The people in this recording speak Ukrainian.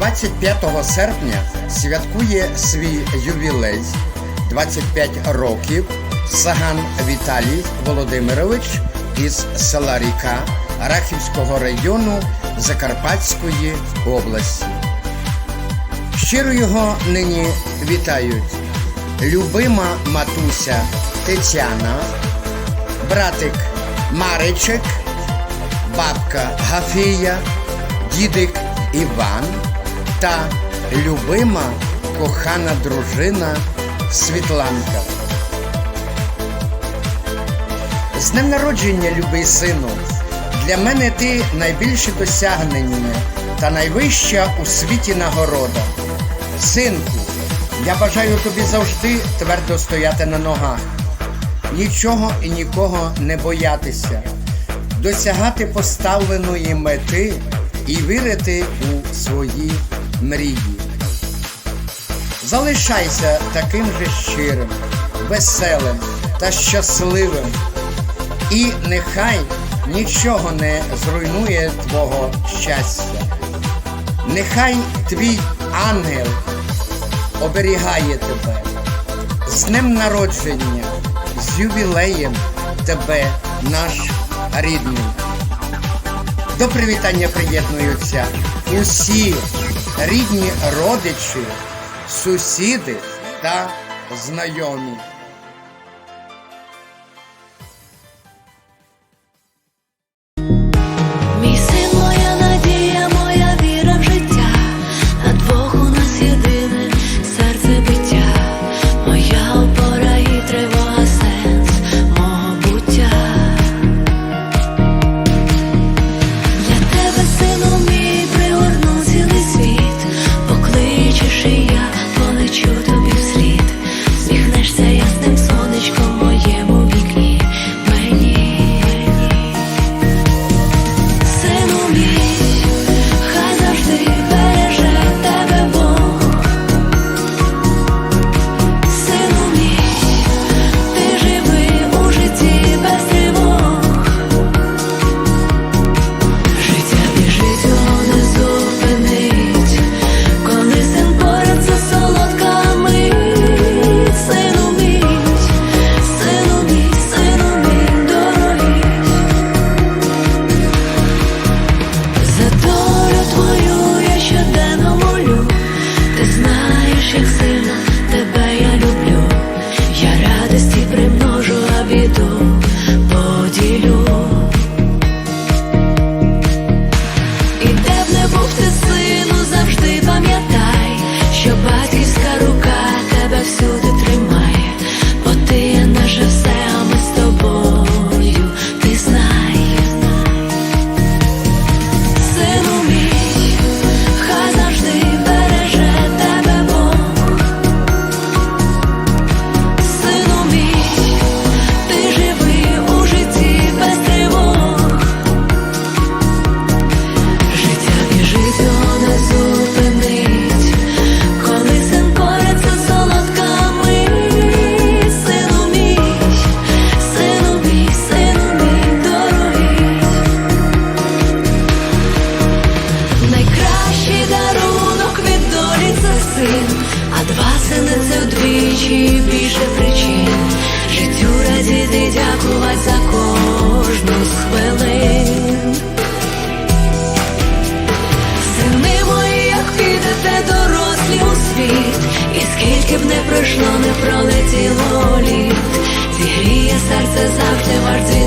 25 серпня святкує свій ювілей 25 років Саган Віталій Володимирович із села Ріка Рахівського району Закарпатської області. Щиро його нині вітають любима матуся Тетяна, братик Маричик, бабка Гафія, дідик Іван та любима кохана дружина Світланка. З днем народження, любий сину, для мене ти найбільше досягнення та найвища у світі нагорода. Синку, я бажаю тобі завжди твердо стояти на ногах, нічого і нікого не боятися, досягати поставленої мети і вірити у свої мрії. Залишайся таким же щирим, веселим та щасливим. І нехай нічого не зруйнує твого щастя. Нехай твій ангел оберігає тебе. З днем народження, з ювілеєм тебе, наш рідний. До привітання приєднуються усі рідні родичі, сусіди та знайомі. скільки б не пройшло, не пролетіло літ, зігріє серце завжди варті.